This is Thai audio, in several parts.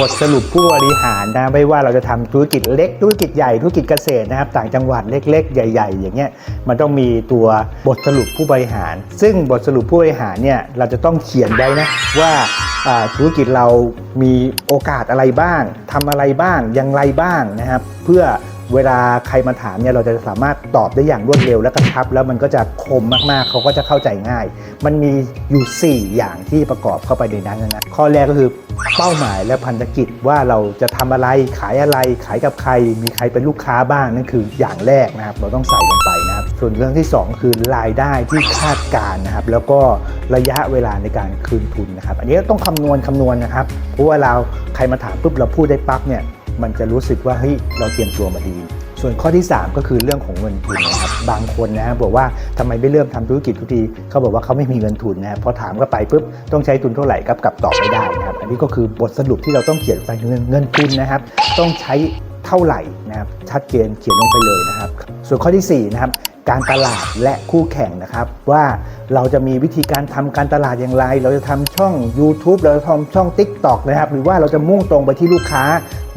บทสรุปผู้บริหารนะไม่ว่าเราจะทำธุรกิจเล็กธุรกิจใหญ่ธุรกิจเกษตรนะครับ ต่างจังหวัดเล็ก ๆ ใหญ่ ๆ อย่างเงี้ยมันต้องมีตัวบทสรุปผู้บริหาร ซึ่งบทสรุปผู้บริหารเนี่ยเราจะต้องเขียนไว้นะว่าอ่าธุรกิจเรามีโอกาสอะไรบ้างทำอะไรบ้างอย่างไรบ้างนะครับ เพื่อ เวลาใครมาถามเนี่ยเราจะสามารถตอบได้อย่างรวดเร็วและกระชับ แล้วมันก็จะคมมากๆ เขาก็จะเข้าใจง่าย มันมีอยู่ 4 อย่างที่ประกอบเข้าไปในนั้นนะข้อแรกก็คือเป้าหมายและพันธกิจว่าเราจะทำอะไรขายอะไรขายกับใคร มีใครเป็นลูกค้าบ้างนั่นคืออย่างแรกนะครับ เราต้องใส่ลงไปนะครับ ส่วนเรื่องที่ 2 คือรายได้ที่คาดการนะครับ แล้วก็ระยะเวลาในการคืนทุนนะครับ อันนี้ต้องคำนวณคำนวณนะครับเพราะว่าเราใครมาถามปุ๊บเราพูดได้ปั๊บเนี่ย มันจะรู้สึกว่าเฮ้ยเราเตรียมตัวมาดี ส่วนข้อที่ 3 ก็คือเรื่องของเงินทุนนะครับบางคนนะฮะบอกว่าทำไมไม่เริ่มทำธุรกิจทุกทีเขาบอกว่าเขาไม่มีเงินทุนนะพอถามก็ไปปุ๊บต้องใช้ทุนเท่าไหร่ครับกลับตอบไม่ได้นะครับอันนี้ก็คือบทสรุปที่เราต้องเขียนไปเงินเงินทุนนะครับต้องใช้เท่าไหร่นะครับชัดเจนเขียนลงไปเลยนะครับ ส่วนข้อที่4นะครับ การตลาดและคู่แข่งนะครับ ว่าเราจะมีวิธีการทำการตลาดอย่างไร เราจะทำช่อง YouTube เราจะทำช่อง TikTok นะครับ หรือว่าเราจะมุ่งตรงไปที่ลูกค้า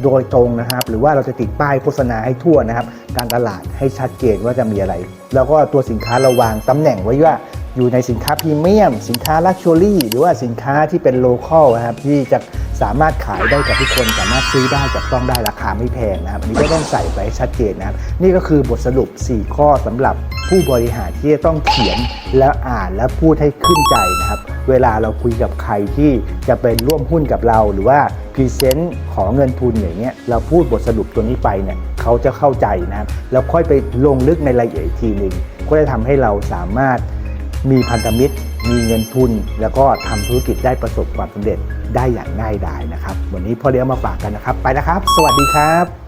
โดยตรงนะครับ หรือว่าเราจะติดป้ายโฆษณาให้ทั่วนะครับ การตลาดให้ชัดเจนว่าจะมีอะไร แล้วก็ตัวสินค้าเราวางตำแหน่งไว้ว่าอยู่ในสินค้าพรีเมียม สินค้าลักชัวรี่หรือว่าสินค้าที่เป็นโลคอลนะครับที่จะ สามารถขายได้กับทุกคนสามารถซื้อได้จับต้องได้ราคาไม่แพงนะครับอันนี้ก็ต้องใส่ไปให้ชัดเจนนะครับนี่ก็คือบทสรุป 4 ข้อสำหรับผู้บริหารที่จะต้องเขียนแล้วอ่านและพูดให้ขึ้นใจนะครับ เวลาเราคุยกับใครที่จะเป็นร่วมหุ้นกับเราหรือว่าพรีเซนต์ขอเงินทุนอย่างเงี้ยเราพูดบทสรุปตัวนี้ไปเนี่ยเขาจะเข้าใจนะครับแล้วค่อยไปลงลึกในรายละเอียดทีหนึ่งก็จะทำให้เราสามารถมีพันธมิตร มีเงินทุน แล้วก็ทำธุรกิจได้ประสบความสำเร็จ ได้อย่างง่ายดายนะครับ วันนี้พ่อเลี้ยงมาฝากกันนะครับ ไปนะครับ สวัสดีครับ